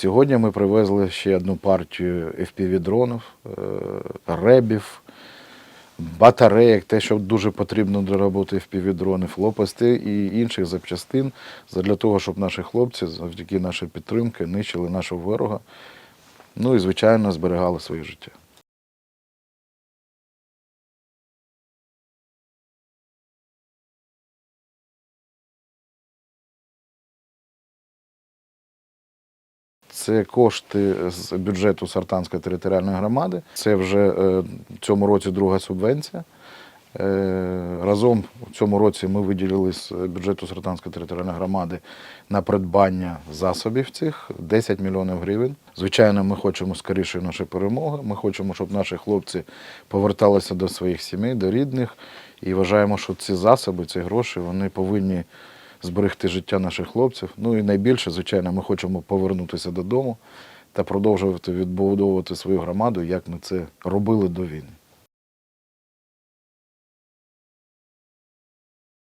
Сьогодні ми привезли ще одну партію FPV-дронів, е, ребів, батареїк, те, що дуже потрібно для роботи FPV-дронів, лопасти і інших запчастин для того, щоб наші хлопці завдяки нашій підтримці нищили нашого ворога. Ну і, звичайно, зберігали своє життя. Це кошти з бюджету Сартанської територіальної громади. Це вже е, в цьому році друга субвенція. Е, Разом у цьому році ми виділили з бюджету Сартанської територіальної громади на придбання засобів цих 10 мільйонів гривень. Звичайно, ми хочемо скоріше нашої перемоги. Ми хочемо, щоб наші хлопці поверталися до своїх сімей, до рідних. І вважаємо, що ці засоби, ці гроші, вони повинні зберегти життя наших хлопців. Ну і найбільше, звичайно, ми хочемо повернутися додому та продовжувати відбудовувати свою громаду, як ми це робили до війни.